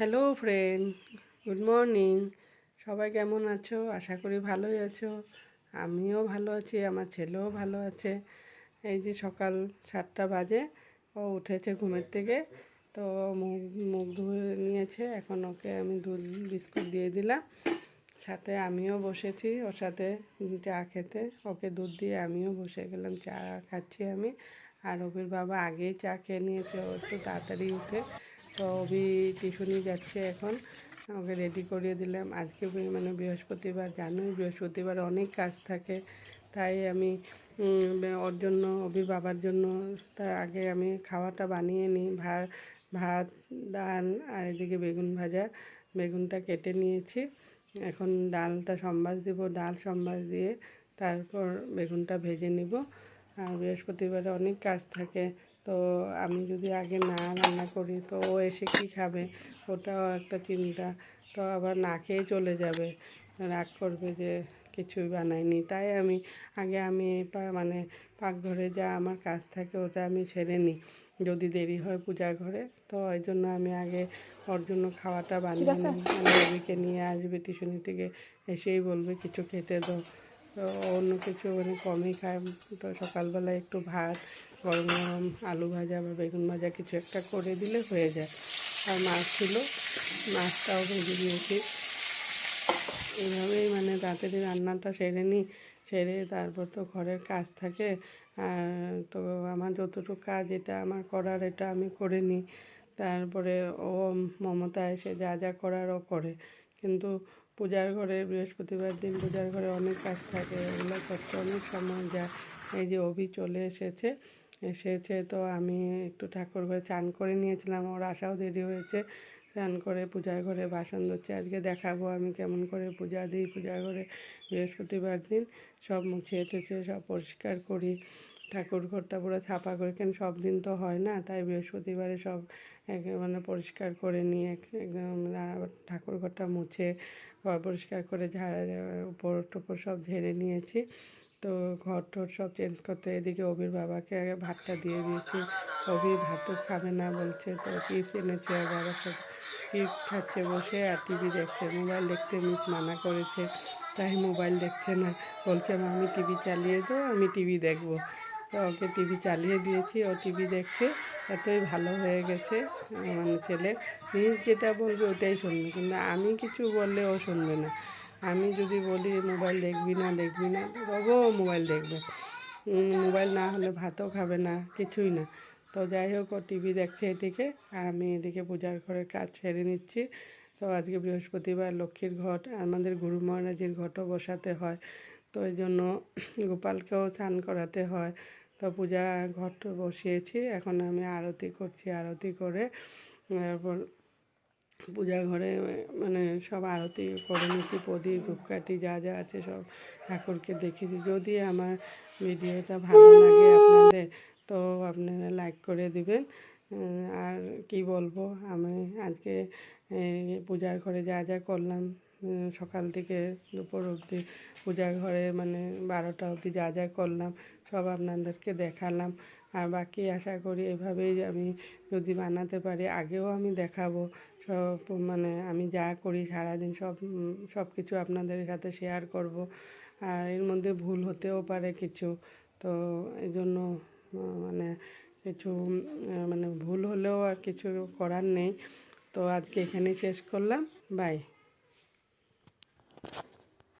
Hello friend good morning সবাই কেমন আছো? আশা করি ভালোই আছো। আমিও ভালো আছি, আমার ছেলেও ভালো আছে। এই যে সকাল সাতটা বাজে, ও উঠেছে ঘুমের থেকে। তো মুখ মুখ ধুয়ে নিয়েছে, এখন ওকে আমি দুধ, বিস্কুট দিয়ে দিলাম। সাথে আমিও বসেছি, ওর সাথে চা খেতে। ওকে দুধ দিয়ে আমিও বসে গেলাম, চা খাচ্ছি আমি। আর অবির বাবা আগেই চা খেয়ে নিয়েছে, ও একটু তাড়াতাড়ি উঠে তো অভি টিউশনি যাচ্ছে এখন। ওকে রেডি করিয়ে দিলাম। আজকে মানে বৃহস্পতিবার, জানোই বৃহস্পতিবার অনেক কাজ থাকে। তাই আমি ওর জন্য, অভির বাবার জন্য, তার আগে আমি খাওয়াটা বানিয়ে নিই। ভাত ভাত, ডাল আর এদিকে বেগুন ভাজা। বেগুনটা কেটে নিয়েছি। এখন ডালটা সম্বাস দিব, ডাল সম্বাস দিয়ে তারপর বেগুনটা ভেজে নিব। আর বৃহস্পতিবারে অনেক কাজ থাকে। তো আমি যদি আগে না রান্না করি তো ও এসে কি খাবে? ওটাও একটা চিন্তা। তো আবার না খেয়ে চলে যাবে। রাগ করবে যে কিছুই বানাইনি। তাই আমি আগে আমি মানে পাকঘরে যা আমার কাজ থাকে ওটা আমি সেরে নিই। যদি দেরি হয় পূজা ঘরে তো ওই জন্য আমি আগে ওর জন্য খাওয়াটা বানিয়ে নিই। মানে রবিকে নিয়ে আসবে টিউশনি থেকে এসেই বলবে কিছু খেতে দাও। তো অন্য কিছু মানে কমই খায়। তো সকালবেলা একটু ভাত, গরম গরম আলু ভাজা বা বেগুন ভাজা কিছু একটা করে দিলে হয়ে যায়। আর মাছ ছিল, মাছটাও ভেজে দিয়েছি এইভাবেই মানে তাড়াতাড়ি রান্নাটা সেরে নিই, সেরে তারপর তো ঘরের কাজ থাকে। আর তো আমার যতটুকু কাজ এটা আমার করার এটা আমি করে নিই। তারপরে ও মমতা এসে যা যা করার ও করে। কিন্তু পূজার ঘরে বৃহস্পতিবার দিন পূজার ঘরে অনেক কাজ থাকে ওগুলো করতে অনেক সময় যায়। এই যে অভি চলে এসেছে এসেছে তো আমি একটু ঠাকুর ঘরে চান করে নিয়েছিলাম, ওর আসাও দেরি হয়েছে। চান করে পূজার ঘরে বাসন ধরছে, আজকে দেখাবো আমি কেমন করে পূজা দিই পূজার ঘরে বৃহস্পতিবার দিন। সব মুছে টুছে সব পরিষ্কার করি। ঠাকুর ঘরটা পুরো ছাপা করে, কেন সব দিন তো হয় না, তাই বৃহস্পতিবারে সব মানে পরিষ্কার করে নিয়ে একদম ঠাকুর ঘরটা মুছে ঘর পরিষ্কার করে ঝাড়া উপর টুপর সব ঝেড়ে নিয়েছি। তো ঘর টর সব চেঞ্জ করতে এদিকে অবির বাবাকে আগে ভাতটা দিয়ে দিয়েছি। অবি ভাতও খাবে না বলছে তো চিপস এনেছে ওর বাবার সাথে। চিপস খাচ্ছে বসে আর টিভি দেখছে মোবাইল দেখতে মিস মানা করেছে। তাই মোবাইল দেখছে না, বলছে আমি টিভি চালিয়ে দাও আমি টিভি দেখব। ওকে টিভি চালিয়ে দিয়েছি, ও টিভি দেখছে, এতই ভালো হয়ে গেছে মানে ছেলে। নিজ যেটা বলবে ওটাই শুনবে, কিন্তু আমি কিছু বললে ও শুনবে না। আমি যদি বলি মোবাইল দেখবি না দেখবি না, তবুও ও মোবাইল দেখবে। মোবাইল না হলে ভাতও খাবে না, কিছুই না। তো যাই হোক, ও টিভি দেখছে এদিকে, আমি এদিকে পূজার ঘরের কাজ সেরে নিচ্ছি। তো আজকে বৃহস্পতিবার লক্ষ্মীর ঘট, আমাদের গুরু মহারাজের ঘটও বসাতে হয়। তো এই জন্য গোপালকেও স্নান করাতে হয়। তো পূজা ঘট বসিয়েছি। এখন আমি আরতি করছি, আরতি করে, তারপর পূজা ঘরে মানে সব আরতি করে নিচ্ছি প্রদীপ, ধূপকাঠি যা যা আছে সব ঠাকুরকে দেখিয়েছি। যদি আমার ভিডিওটা ভালো লাগে আপনাদের, তো আপনারা লাইক করে দিবেন। আর কি বলব, আমি আজকে পূজার ঘরে যা যা করলাম সকাল থেকে দুপুর অবধি পূজা ঘরে মানে বারোটা অবধি যা যা করলাম, সব আপনাদেরকে দেখালাম। আর বাকি আশা করি এভাবেই আমি যদি বানাতে পারি, আগেও আমি দেখাবো। সব মানে আমি যা করি সারাদিন সব সব কিছু আপনাদের সাথে শেয়ার করব। আর এর মধ্যে ভুল হতেও পারে কিছু। তো এই জন্য মানে কিছু মানে ভুল হলেও আর কিছু করার নেই। তো আজকে এখানেই শেষ করলাম। বাই